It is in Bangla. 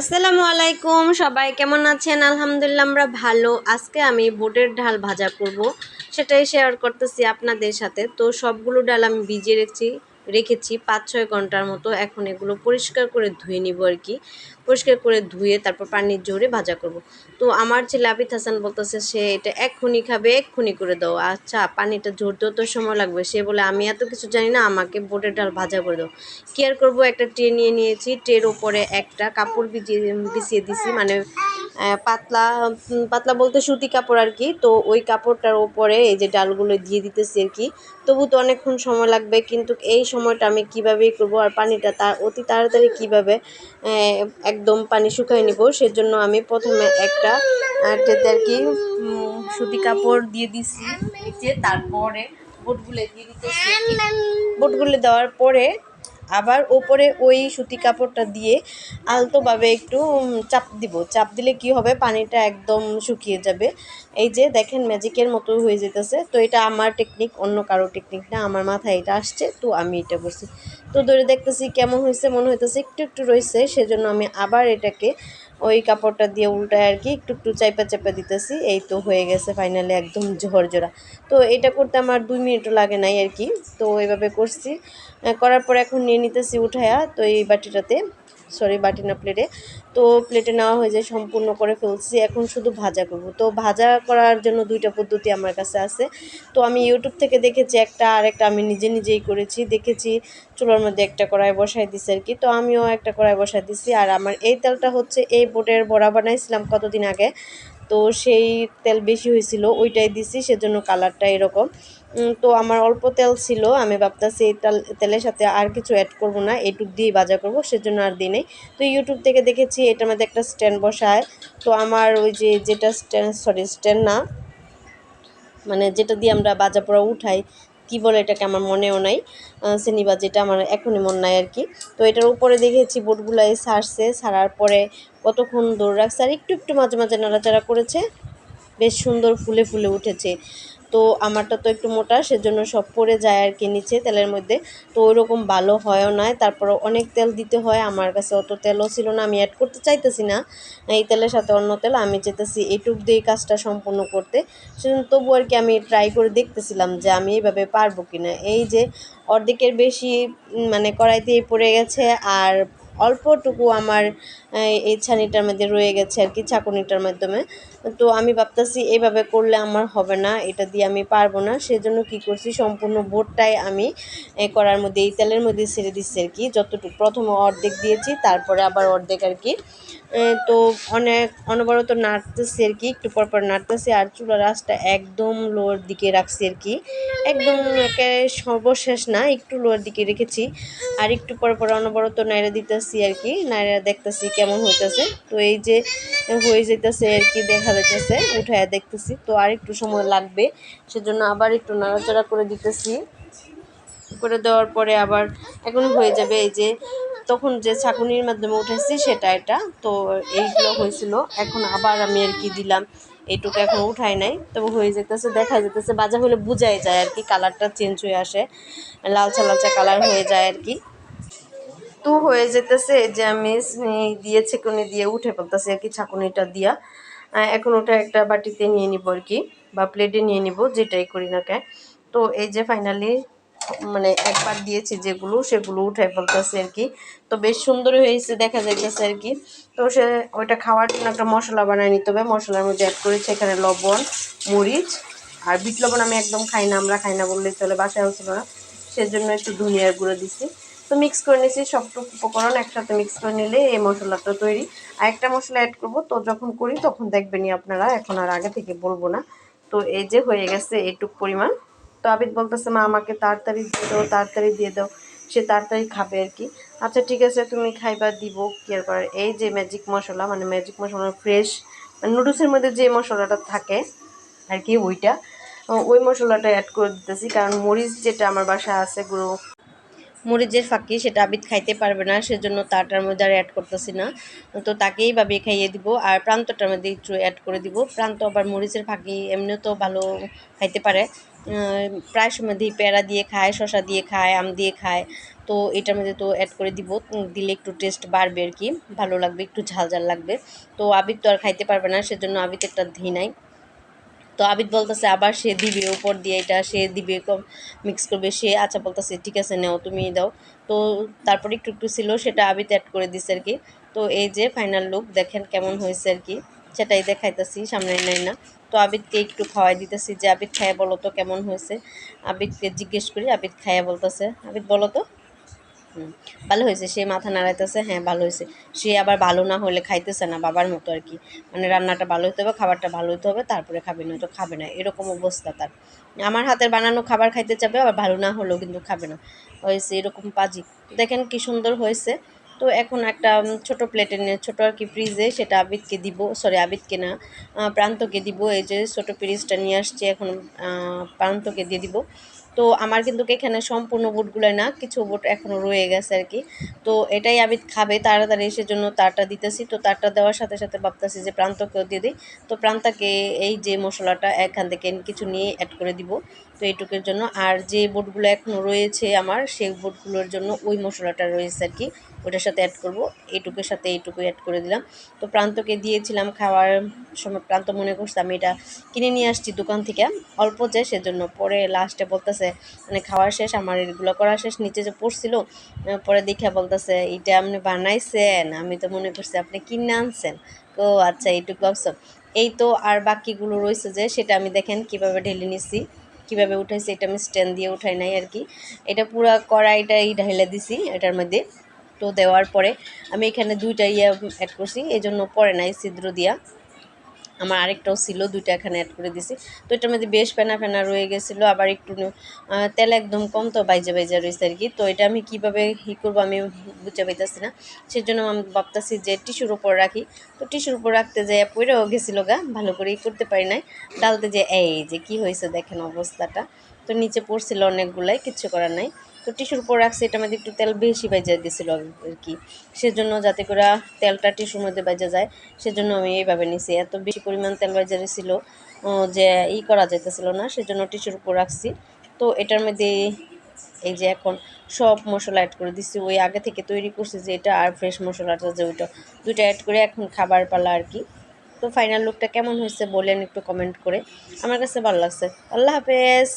আসসালামু আলাইকুম, সবাই কেমন আছেন? আলহামদুলিল্লাহ আমরা ভালো। আজকে আমি বোটের ডাল ভাজা করব। সেটাই শেয়ার করতেছি আপনাদের সাথে। তো সবগুলো ডাল আমি ভিজিয়ে রেখেছি। রেখেছি পাঁচ ছয় ঘণ্টার মতো এখন এগুলো পরিষ্কার করে ধুয়ে নিব আর কি। পরিষ্কার করে ধুয়ে তারপর পানির জোরে ভাজা করব। তো আমার ছেলে আবিদ হাসান বলতেছে, সে এটা এক্ষুনি খাবে, এক্ষুনি করে দাও। আচ্ছা পানিটা ঝরতেও তো সময় লাগবে। সে বলে, আমি এত কিছু জানি না, আমাকে বোটের ডাল ভাজা করে দাও। কি আর করব, একটা ট্রে নিয়ে নিয়েছি। ট্রের ওপরে একটা কাপড় বিছিয়ে বিছিয়ে দিছি মানে পাতলা পাতলা বলতে সুতি কাপড় আর কি। তো ওই কাপড়টার ওপরে এই যে ডালগুলো দিয়ে দিতেছি আর কি। তবু তো অনেকক্ষণ সময় লাগবে, কিন্তু এই সময়টা আমি কীভাবে করব আর পানিটা তার অতি তাড়াতাড়ি কীভাবে একদম পানি শুকাই নিব, সেজন্য আমি প্রথমে একটা ট্রেতে আর কি সুতি কাপড় দিয়ে দিছি নিচে তারপরে বুটগুলো দিয়ে দিতেছি। বুটগুলো দেওয়ার পরে আবার ওপরে ওই সুতি কাপড়টা দিয়ে আলতোভাবে একটু চাপ দিব। চাপ দিলে কি হবে? পানিটা একদম শুকিয়ে যাবে। এই যে দেখেন ম্যাজিকের মতো হয়ে যেতেছে। তো এটা আমার টেকনিক অন্য কারও টেকনিক না। আমার মাথায় এটা আসছে, তো আমি এটা করছি তো ধরে দেখতেছি কেমন হয়েছে, মনে হইতেছে একটু একটু রয়েছে সেজন্য আমি আবার এটাকে ওই কাপড়টা দিয়ে উল্টায় আর কি, একটু একটু চাইপা চাইপা দিতেছি, এই তো হয়ে গেছে ফাইনালি একদম ঝরঝরা। তো এটা করতে আমার দুই মিনিটও লাগে নাই আর কি, তো এভাবে করছি। করার পর এখন নিয়ে নিতেছি উঠায়া, তো এই বাটিটাতে। সরি বাটি না প্লেটে তো প্লেটে নেওয়া হয়ে যায়, সম্পূর্ণ করে ফেলছি। এখন শুধু ভাজা করব। তো ভাজা করার জন্য দুইটা পদ্ধতি আমার কাছে আছে। তো আমি ইউটিউব থেকে দেখেছি একটা আর একটা আমি নিজে নিজেই করেছি। দেখেছি, চুলার মধ্যে একটা কড়াই বসাই দিছি আর কি। তো আমিও একটা কড়াই বসাই দিছি। আর আমার এই তেলটা হচ্ছে, এই বোটের বড়া বানাইছিলাম কতদিন আগে। তো সেই তেল বেশি হয়েছিল, ওইটাই দিছি। সেজন্য কালারটা এরকম। তো আমার অল্প তেল ছিল, আমি ভাবতেছি এই তেল- তেলের সাথে আর কিছু অ্যাড করব না এইটুক দিয়েই ভাজা করব, সেজন্য আর দিই নেই। তো ইউটিউব থেকে দেখেছি এটার মধ্যে একটা স্ট্যান্ড বসায়, তো আমার ওই যে, যেটা স্ট্যান্ড সরি স্ট্যান্ড না মানে যেটা দিয়ে আমরা বাজা পোড়া উঠাই, কি বলে এটাকে আমার মনেও নাই শ্রেণীবা যেটা আমার এখনই মনে নাই আর কি। তো এটার উপরে দেখেছি বোটগুলাই সারছে, সারার পরে কতক্ষণ দৌড় রাখছে, আর একটু একটু মাঝে মাঝে নাড়াচাড়া করেছে, বেশ সুন্দর ফুলে ফুলে উঠেছে। তো আমারটা তো একটু মোটা, সেজন্য সব পড়ে যায় আর কি নিচে তেলের মধ্যে। তো ওইরকম ভালো হয়ও না তারপরে অনেক তেল দিতে হয়, আমার কাছে অত তেলও ছিল না, আমি অ্যাড করতে চাইতেছি না। এই তেলের সাথে অন্য তেল, আমি চেতেছি এইটুক দিয়ে কাজটা সম্পূর্ণ করতে। সেজন্য তবু আর কি আমি ট্রাই করে দেখতেছিলাম যে আমি এইভাবে পারব কি না এই যে অর্ধেকের বেশি মানে কড়াইতেই পড়ে গেছে, আর অল্পটুকু আমার এই ছানিটার মধ্যে রয়ে গেছে আর কি ছাকুনিটার মাধ্যমে। তো আমি ভাবতেছি এইভাবে করলে আমার হবে না, এটা দিয়ে আমি পারব না। সেজন্য কি করছি, সম্পূর্ণ বোটটাই আমি করার মধ্যে এই তেলের মধ্যে ছেড়ে দিচ্ছি আর কি। যতটুকু প্রথমে অর্ধেক দিয়েছি, তারপরে আবার অর্ধেক আর কি তো অনেক অনবরত নাড়তেছি আর কি, একটু পর পর নাড়তেছি আর চুলার আঁচটা একদম লোর দিকে রাখছি আর কি। একদম সর্বশেষ না, একটু লোর দিকে রেখেছি। আর একটু পর পর অনবরত নাইড়া দিতেছি আর কি নাইড়া দেখতেছি কেমন হইতেছে। তো এই যে হয়ে যেতেছে আর কি, দেখা যাইতেছে, উঠায় দেখতেছি। তো আর একটু সময় লাগবে, সেজন্য আবার একটু নাড়াচাড়া করে দিতেছি। করে দেওয়ার পরে আবার, এখন হয়ে যাবে এই যে তখন যে ছাকুনির মাধ্যমে উঠেছি সেটা এটা। তো এইগুলো হয়েছিল। এখন আবার আমি আর কি দিলাম। এইটুকু এখন উঠাই নাই। তবে হয়ে যেতেছে, দেখা যেতেছে। বাজা হলে বুঝাই যায় আর কি, কালারটা চেঞ্জ হয়ে আসে। লালচা লালচা কালার হয়ে যায় আর কি। তো হয়ে যেতেছে যে আমি দিয়ে, ছেঁকুনি দিয়ে উঠে ফেলতেছি আর কি ছাকুনিটা দিয়া। এখন ওটা একটা বাটিতে নিয়ে নিব আর কি, বা প্লেটে নিয়ে নিব, যেটাই করি না কেন। তো এই যে ফাইনালি মানে একবার দিয়েছি যেগুলো, সেগুলো উঠে ফেলতেছে আর কি। তো বেশ সুন্দর হয়েছে, দেখা যাইতেছে আর কি। তো সে ওইটা খাওয়ার জন্য একটা মশলা বানিয়ে নিতে হবে। মশলার মধ্যে অ্যাড করেছি এখানে লবণ, মরিচ আর বিট লবণ আমি একদম খাই না, আমরা খাই না বললেই চলে, বাসায় হচ্ছিল না। সেজন্য একটু ধনিয়ার গুঁড়ো দিছি। তো মিক্স করে নিয়েছি সবটুকু উপকরণ, একসাথে মিক্স করে নিলে এই মশলাটা তৈরি। আর একটা মশলা অ্যাড করব, তো যখন করি তখন দেখবেনই আপনারা, এখন আর আগে থেকে বলব না। তো এই যে হয়ে গেছে, এইটুক পরিমাণ। তো আবিদ বলতেছে, মা, আমাকে তাড়াতাড়ি দিয়ে দাও, তাড়াতাড়ি দিয়ে দাও। সে তাড়াতাড়ি খাবে আর কি। আচ্ছা ঠিক আছে, তুমি খাইবা, দিব। কি আর এই যে ম্যাজিক মশলা মানে ম্যাজিক মশলা ফ্রেশ নুডলসের মধ্যে যে মশলাটা থাকে আর কি, ওইটা, ওই মশলাটা অ্যাড করে দিতেছি। কারণ মরিচ যেটা আমার বাসায় আছে, গুঁড়ো মরিচের ফাঁকি, সেটা আবিদ খাইতে পারবে না, সেজন্য তারটার মধ্যে আর অ্যাড করতেছি না। তো তাকেই ভাবে খাইয়ে দিব, আর প্রান্তটার মধ্যে একটু অ্যাড করে দিব। প্রান্ত আবার মরিচের ফাঁকি, এমনিও তো ভালো খাইতে পারে। প্রায় সময় দিই পেয়ারা দিয়ে খায় শশা দিয়ে খায়, আম দিয়ে খায়। তো এটার মধ্যে তো অ্যাড করে দিব দিলে একটু টেস্ট বাড়বে আর কি, ভালো লাগবে, একটু ঝাল ঝাল লাগবে। তো আবির তো আর খাইতে পারবে না, সেজন্য আবির একটা ধি নাই। তো আবিদ বলতেছে, আবার সে দিবে, উপর দিয়ে এটা সে দিবে মিক্স করবে সে। আচ্ছা বলতেছে, ঠিক আছে, নাও, তুমি দাও। তো তারপরে একটু একটু ছিল, সেটা আবিদ অ্যাড করে দিছে আর কি। তো এই যে ফাইনাল লুক দেখেন কেমন হয়েছে আর কি। সেটাই দেখাইতেছি সামনে নাই না। তো আবিদকে একটু খাওয়াই দিতেছি যে, আবিদ খাইয়া বলো তো কেমন হয়েছে? আবিদকে জিজ্ঞেস করি, আবিদ খাইয়া বলতেছে, আবিদ বলো তো? হুম, ভালো হয়েছে, সে মাথা নাড়াইতেছে হ্যাঁ ভালো হয়েছে। সে আবার ভালো না হলে খাইতেছে না বাবার মতো আর কি। মানে রান্নাটা ভালো হতে হবে, খাবারটা ভালো হতে হবে, তারপরে খাবে না তো খাবে না, এরকম অবস্থা তার। আমার হাতের বানানো খাবার খাইতে চাবে, আবার ভালো না হলেও কিন্তু খাবে না। হয়েছে এরকম পাজি। দেখেন কি সুন্দর হয়েছে। তো এখন একটা ছোট প্লেটে নিয়ে ছোট আর কি ফ্রিজে সেটা আবিদকে দিব সরি আবিদকে না প্রান্তকে দিব, এই যে ছোট ফ্রিজটা নিয়ে আসছে এখন প্রান্তকে দিয়ে দিব। তো আমার কিন্তু এখানে সম্পূর্ণ বুটগুলো না, কিছু বুট এখনও রয়ে গেছে আর কি। তো এটাই আবিদ খাবে তাড়াতাড়ি, সেজন্য তারটা দিতেছি। তো তারটা দেওয়ার সাথে সাথে ভাবতেছি যে প্রান্তকেও দিয়ে দিই। তো প্রান্তাকে এই যে মশলাটা এখান থেকে কিছু নিয়ে অ্যাড করে দিব। তো এইটুকুর জন্য। আর যে বুটগুলো এখনও রয়েছে আমার, সেই বুটগুলোর জন্য ওই মশলাটা রয়েছে আর কি। ওটার সাথে অ্যাড করব। এইটুকুর সাথে এইটুকু অ্যাড করে দিলাম। তো প্রান্তকে দিয়েছিলাম খাওয়ার সময় প্রান্ত মনে করছে আমি এটা কিনে নিয়ে আসছি দোকান থেকে। অল্প যে, সেজন্য পরে লাস্টে বলতেছে মানে খাওয়ার শেষ, আমার এগুলো করা শেষ, নিচে যে পড়ছিল পরে দেখে বলতেছে, এটা আপনি বানাইছেন? আমি তো মনে করছি, আপনি কিনে আনছেন? ও আচ্ছা এইটুকু অবসর এই তো আর বাকিগুলো রয়েছে যে, সেটা আমি দেখেন কীভাবে ঢেলে নিছি। কীভাবে উঠাইছি এটা আমি স্ট্যান্ড দিয়ে উঠাই নাই আর কি। এটা পুরো কড়াইটাই ঢাইলা দিছি এটার মধ্যে। তো দেওয়ার পরে আমি এখানে দুইটা ইয়া অ্যাড করছি এই জন্য পরে নাই ছিদ্র দিয়া। আমার আরেকটাও ছিল, দুইটা এখানে অ্যাড করে দিছি। তো এটার মধ্যে বেশ ফেনা ফেনা রয়ে গেছিল, আবার একটু তেল একদম কম তো বাইজে বাইজা রয়েছে আর কি। তো এটা আমি কীভাবে ই করব আমি বুঝতে পাইতেছি না। সেজন্য আমি ভাবতেছি যে টিস্যুর উপর রাখি। তো টিস্যুর উপর রাখতে যাই পড়েও গেছিল গা, ভালো করে ই করতে পারি নাই। ডালতে যে, এই যে কি হয়েছে দেখেন অবস্থাটা? তো নিচে পড়ছিল অনেকগুলাই, কিচ্ছু করার নাই। তো টিস্যুর উপর রাখছি, এটার মধ্যে একটু তেল বেশি বাইজা গেছিল আর কি। সেজন্য যাতে করে তেলটা টিস্যুর মধ্যে বাইজা যায়, সেজন্য আমি এইভাবে নিছি। এত বেশি পরিমাণ তেল বাইজা ছিল যে ই করা যাইতেছিল না, সেজন্য টিস্যুর উপর রাখছি। তো এটার মধ্যে এই যে এখন সব মশলা অ্যাড করে দিছি, ওই আগে থেকে তৈরি করছি যে এটা আর ফ্রেশ মশলাটা যে ওইটা, দুইটা অ্যাড করে এখন খাবার পালা আর কি। তো ফাইনাল লুকটা কেমন হয়েছে বলেন একটু কমেন্ট করে। আমার কাছে ভালো লাগছে। আল্লাহ হাফেজ!